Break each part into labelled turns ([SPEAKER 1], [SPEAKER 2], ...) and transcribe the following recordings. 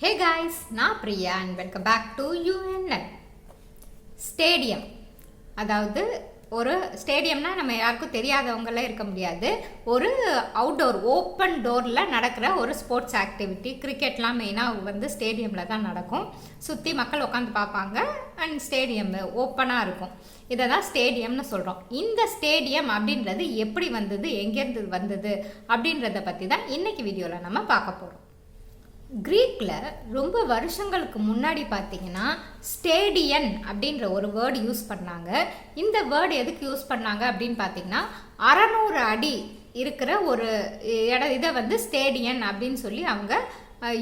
[SPEAKER 1] ஹே guys நான் Priya and welcome back to UNN stadium அதாவது ஒரு ஸ்டேடியம்னா நம்ம யாருக்கும் தெரியாதவங்களே இருக்க முடியாது. ஒரு அவுட்டோர் ஓப்பன் டோரில் நடக்கிற ஒரு ஸ்போர்ட்ஸ் ஆக்டிவிட்டி கிரிக்கெட்லாம் மெயினாக வந்து ஸ்டேடியமில் தான் நடக்கும். சுற்றி மக்கள் உட்காந்து பார்ப்பாங்க அண்ட் ஸ்டேடியம் ஓப்பனாக இருக்கும். இதை தான் ஸ்டேடியம்னு சொல்கிறோம் இந்த ஸ்டேடியம் அப்படின்றது எப்படி வந்தது எங்கேருந்து வந்தது அப்படின்றத பற்றி தான் இன்றைக்கி வீடியோவில் நம்ம பார்க்க போகிறோம் க்ரீக்கில் ரொம்ப வருஷங்களுக்கு முன்னாடி பார்த்தீங்கன்னா ஸ்டேடியன் அப்படின்ற ஒரு வேர்டு யூஸ் பண்ணாங்க. இந்த வேர்டு எதுக்கு யூஸ் பண்ணாங்க அப்படின்னு பார்த்தீங்கன்னா அறநூறு அடி இருக்கிற ஒரு இட இதை வந்து ஸ்டேடியன் அப்படின்னு சொல்லி அவங்க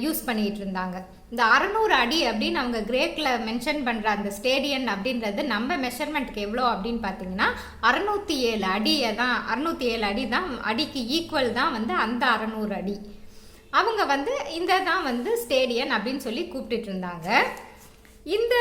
[SPEAKER 1] யூஸ் பண்ணிகிட்டு இருந்தாங்க. இந்த அறநூறு அடி அப்படின்னு அவங்க கிரேக்கில் மென்ஷன் பண்ணுற அந்த ஸ்டேடியன் அப்படின்றது நம்ம மெஷர்மெண்ட்டுக்கு எவ்வளோ அப்படின்னு பார்த்தீங்கன்னா அறநூற்றி ஏழு அடியை தான் அறநூற்றி ஏழு அடி தான் அடிக்கு ஈக்குவல் தான் வந்து அந்த அறநூறு அடி. அவங்க வந்து இந்த தான் வந்து ஸ்டேடியன் அப்படின்னு சொல்லி கூப்பிட்டுட்டு இருந்தாங்க. இந்த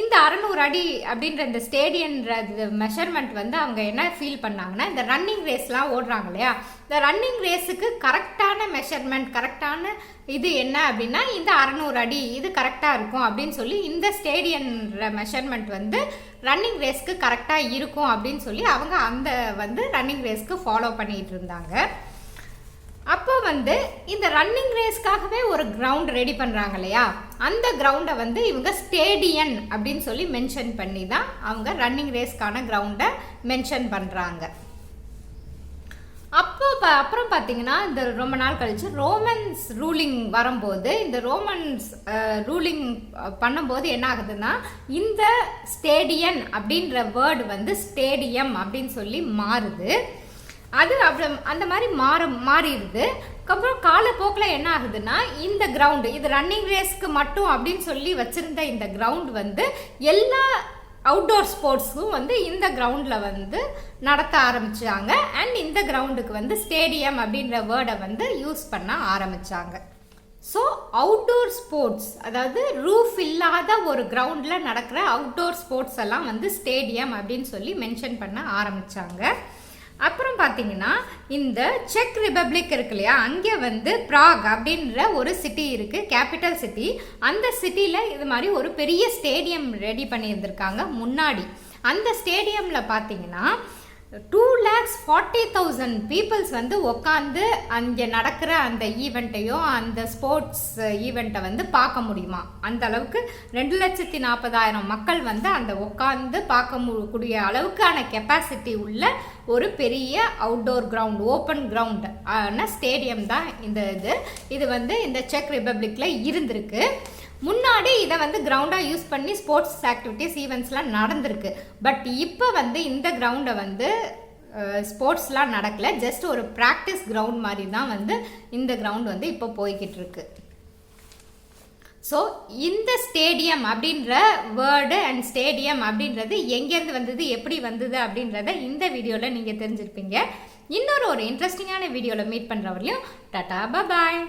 [SPEAKER 1] இந்த அறநூறு அடி அப்படின்ற இந்த ஸ்டேடியன்ற மெஷர்மெண்ட் வந்து அவங்க என்ன ஃபீல் பண்ணாங்கன்னா இந்த ரன்னிங் ரேஸ்லாம் ஓடுறாங்க இல்லையா? இந்த ரன்னிங் ரேஸுக்கு கரெக்டான மெஷர்மெண்ட் கரெக்டான இது என்ன அப்படின்னா இந்த அறநூறு அடி இது கரெக்டாக இருக்கும் அப்படின்னு சொல்லி இந்த ஸ்டேடியன்ற மெஷர்மெண்ட் வந்து ரன்னிங் ரேஸ்க்கு கரெக்டாக இருக்கும் அப்படின்னு சொல்லி அவங்க அந்த வந்து ரன்னிங் ரேஸ்க்கு ஃபாலோ பண்ணிகிட்டு இருந்தாங்க. வந்து இந்த ரன்னிங் ரேஸ்க்காகவே ஒரு கிரவுண்ட் ரெடி பண்ணுறாங்க இல்லையா? அந்த கிரவுண்டை வந்து இவங்க ஸ்டேடியன் அப்படின்னு சொல்லி மென்ஷன் பண்ணி தான் அவங்க ரன்னிங் ரேஸ்க்கான கிரவுண்டை மென்ஷன் பண்ணுறாங்க அப்போ அப்புறம் பார்த்தீங்கன்னா இந்த ரொம்ப நாள் கழிச்சு ரோமன்ஸ் ரூலிங் வரும்போது இந்த ரோமன்ஸ் ரூலிங் பண்ணும்போது என்ன ஆகுதுன்னா இந்த ஸ்டேடியன் அப்படின்ற வேர்டு வந்து ஸ்டேடியம் அப்படின்னு சொல்லி மாறுது. அது அப்புறம் அந்த மாதிரி மாற மாறிடுது. அப்புறம் காலப்போக்கில் என்ன ஆகுதுன்னா இந்த கிரவுண்டு இது ரன்னிங் ரேஸ்க்கு மட்டும் அப்படின்னு சொல்லி வச்சுருந்த இந்த கிரவுண்ட் வந்து எல்லா அவுட்டோர் ஸ்போர்ட்ஸும் வந்து இந்த கிரவுண்டில் வந்து நடத்த ஆரம்பித்தாங்க அண்ட் இந்த கிரவுண்டுக்கு வந்து ஸ்டேடியம் அப்படின்ற வேர்டை வந்து யூஸ் பண்ண ஆரம்பித்தாங்க ஸோ அவுட்டோர் ஸ்போர்ட்ஸ் அதாவது ரூஃப் இல்லாத ஒரு கிரவுண்டில் நடக்கிற அவுட்டோர் ஸ்போர்ட்ஸ் எல்லாம் வந்து ஸ்டேடியம் அப்படின்னு சொல்லி மென்ஷன் பண்ண ஆரம்பித்தாங்க அப்புறம் பார்த்தீங்கன்னா இந்த செக் ரிபப்ளிக் இருக்கு இல்லையா அங்கே வந்து ப்ராக் அப்படின்ற ஒரு சிட்டி இருக்குது கேபிட்டல் சிட்டி அந்த சிட்டியில் இது மாதிரி ஒரு பெரிய ஸ்டேடியம் ரெடி பண்ணியிருந்திருக்காங்க முன்னாடி. அந்த ஸ்டேடியமில் பார்த்தீங்கன்னா two lakhs forty thousand peoples வந்து உட்காந்து அங்கே நடக்கிற அந்த ஈவெண்ட்டையும் அந்த ஸ்போர்ட்ஸ் ஈவெண்ட்டை வந்து பார்க்க முடியுமா? அந்த அளவுக்கு ரெண்டு லட்சத்தி நாற்பதாயிரம் மக்கள் வந்து அந்த உட்காந்து பார்க்க கூடிய அளவுக்கான கெப்பாசிட்டி உள்ள ஒரு பெரிய அவுட்டோர் கிரவுண்ட் ஓப்பன் கிரவுண்ட் ஆனால் ஸ்டேடியம் தான் இந்த இது. இது வந்து இந்த செக் ரிப்பப்ளிக்கில் இருந்திருக்கு. முன்னாடி இதை வந்து கிரவுண்டாக யூஸ் பண்ணி ஸ்போர்ட்ஸ் ஆக்டிவிட்டிஸ் ஈவெண்ட்ஸ்லாம் நடந்திருக்கு. பட் இப்போ வந்து இந்த கிரவுண்டை வந்து ஸ்போர்ட்ஸ்லாம் நடக்கல. ஜஸ்ட் ஒரு ப்ராக்டிஸ் கிரவுண்ட் மாதிரி தான் வந்து இந்த கிரவுண்ட் வந்து இப்போ போய்கிட்டு இருக்கு ஸோ இந்த ஸ்டேடியம் அப்படின்ற வேர்டு அண்ட் ஸ்டேடியம் அப்படின்றது எங்கேருந்து வந்தது எப்படி வந்தது அப்படின்றத இந்த வீடியோவில் நீங்கள் தெரிஞ்சிருப்பீங்க. இன்னொரு ஒரு இன்ட்ரெஸ்டிங்கான வீடியோவில் மீட் பண்ணுறவரையும் டாட்டா பாய்